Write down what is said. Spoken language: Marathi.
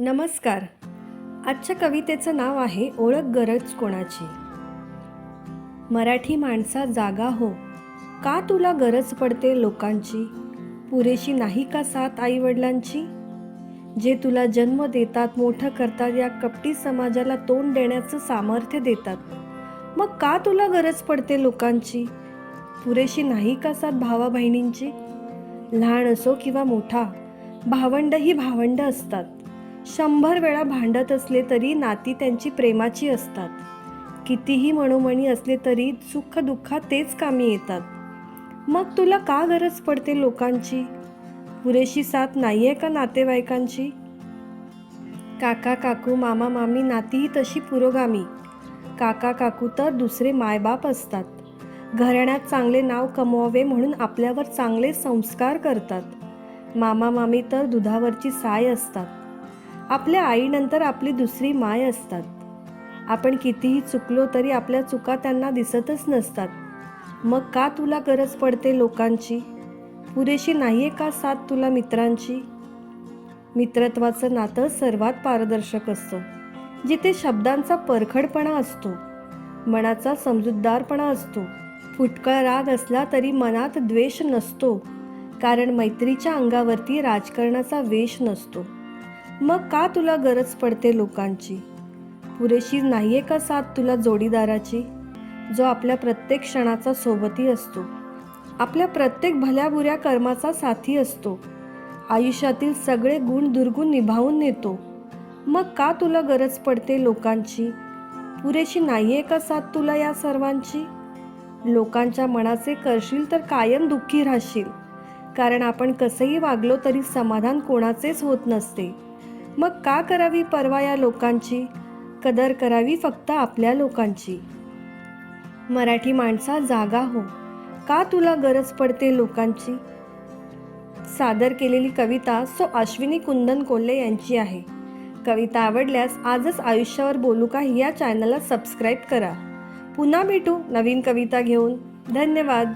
नमस्कार. आजच्या कवितेचं नाव आहे ओळख गरज कोणाची? मराठी माणसा जागा हो. का तुला गरज पडते लोकांची? पुरेशी नाही का साथ आईवडिलांची? जे तुला जन्म देतात मोठं करतात या कपटी समाजाला तोंड देण्याचं सामर्थ्य देतात. मग का तुला गरज पडते लोकांची? पुरेशी नाही का साथ भावा बहिणींची लहान असो किंवा मोठा भावंड ही भावंड असतात. शंभर वेळा भांडत असले तरी नाती त्यांची प्रेमाची असतात. कितीही मनोमणी असले तरी सुख दुःखात तेच कामी येतात. मग तुला का गरज पडते लोकांची? पुरेशी साथ नाही आहे का नातेवाईकांची? काका काकू मामा मामी नातीही तशी पुरोगामी. काका काकू तर दुसरे मायबाप असतात. घराण्यात चांगले नाव कमवावे म्हणून आपल्यावर चांगले संस्कार करतात. मामा मामी तर दुधावरची साय असतात. आपल्या आईनंतर आपली दुसरी माय असतात. आपण कितीही चुकलो तरी आपल्या चुका त्यांना दिसतच नसतात. मग का तुला गरज पडते लोकांची? पुरेशी नाही आहे का साथ तुला मित्रांची? मित्रत्वाचं नातं सर्वात पारदर्शक असतं जिथे शब्दांचा परखडपणा असतो मनाचा समजूतदारपणा असतो. फुटकळ राग असला तरी मनात द्वेष नसतो कारण मैत्रीच्या अंगावरती राजकारणाचा वेश नसतो. मग का तुला गरज पडते लोकांची? पुरेशी नाही आहे का साथ तुला जोडीदाराची? जो आपल्या प्रत्येक क्षणाचा सोबती असतो. आपल्या प्रत्येक भल्याबुऱ्या कर्माचा साथी असतो. आयुष्यातील सगळे गुण दुर्गुण निभावून नेतो. मग का तुला गरज पडते लोकांची? पुरेशी नाही आहे का साथ तुला या सर्वांची? लोकांच्या मनाचे करशील तर कायम दुःखी राहशील. कारण आपण कसंही वागलो तरी समाधान कोणाचेच होत नसते. मग का करावी परवा या लोकांची? कदर करावी फक्त आपल्या लोकांची. मराठी माणसा जागा हो. का तुला गरज पडते लोकांची? सादर केलेली कविता सो अश्विनी कुंदन कोल्हे यांची आहे. कविता आवडल्यास आजच आयुष्यावर बोलू का या चॅनलला सबस्क्राईब करा. पुन्हा भेटू नवीन कविता घेऊन. धन्यवाद.